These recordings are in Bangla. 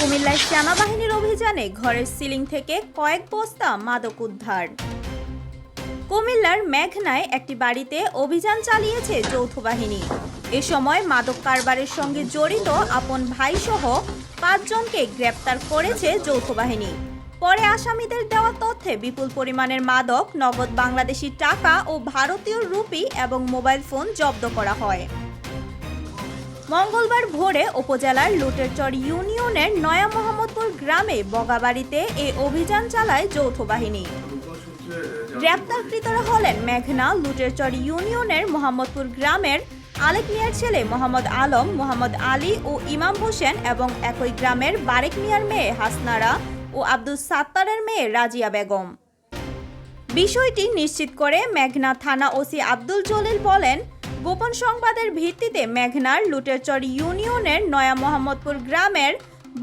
কুমিল্লায় সেনাবাহিনীর অভিযানে ঘরের সিলিং থেকে কয়েক বস্তা মাদক উদ্ধার। কুমিল্লার মেঘনায় একটি বাড়িতে অভিযান চালিয়েছে যৌথ বাহিনী। এ সময় মাদক কারবারের সঙ্গে জড়িত আপন ভাইসহ পাঁচজনকে গ্রেপ্তার করেছে যৌথ বাহিনী। পরে আসামিদের দেওয়া তথ্যে বিপুল পরিমাণের মাদক, নগদ বাংলাদেশি টাকা ও ভারতীয় রুপি এবং মোবাইল ফোন জব্দ করা হয়। মঙ্গলবার ভোরে উপজেলার লুটেরচর ইউনিয়নের নয়া মোহাম্মদপুর গ্রামে বগাবাড়িতে এ অভিযান চালায় যৌথ বাহিনী। গ্রেপ্তারকৃতরা হলেন মেঘনা লুটেরচর ইউনিয়নের মোহাম্মদপুর গ্রামের আলেক মিয়ার ছেলে মোহাম্মদ আলম, মোহাম্মদ আলী ও ইমাম হোসেন এবং একই গ্রামের বারেক মিয়ার মেয়ে হাসনারা ও আব্দুল সাত্তারের মেয়ে রাজিয়া বেগম। বিষয়টি নিশ্চিত করে মেঘনা থানা ওসি আব্দুল জলিল বলেন গোপন সংবাদের ভিত্তিতে মেঘনার লুটেরচর ইউনিয়নের নয়া মোহাম্মদপুর গ্রামের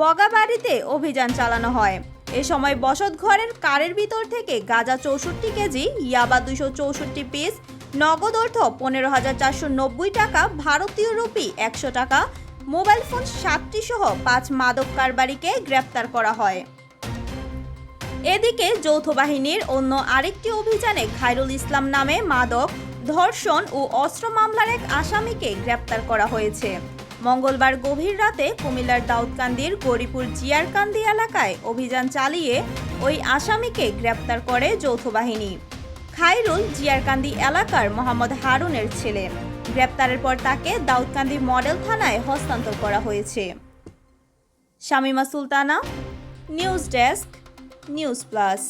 বগাবাড়িতে অভিযান চালানো হয়। এ সময় বসত ঘরের কারের ভিতর থেকে গাঁজা চৌষট্টি কেজি, ইয়াবা দুশো চৌষট্টি পিস নগদ অর্থ পনেরো হাজার চারশো নব্বই টাকা, ভারতীয় রুপি একশো টাকা, মোবাইল ফোন সাতটি সহ পাঁচ মাদক কারবারিকে গ্রেপ্তার করা হয়। এদিকে যৌথ বাহিনীর অন্য আরেকটি অভিযানে খায়রুল ইসলাম নামে মাদক ধর্ষণ ও অস্ত্র মামলার এক আসামিকে গ্রেপ্তার করা হয়েছে। মঙ্গলবার গভীর রাতে কুমিল্লার দাউদকান্দির গরিপুর জিয়ারকান্দি এলাকায় অভিযান চালিয়ে ওই আসামিকে গ্রেপ্তার করে যৌথ বাহিনী। খায়রুল জিয়ারকান্দি এলাকার মোহাম্মদ হারুনের ছেলে। গ্রেপ্তারের পর তাকে দাউদকান্দি মডেল থানায় হস্তান্তর করা হয়েছে। Shamima Sultana, news desk, news plus.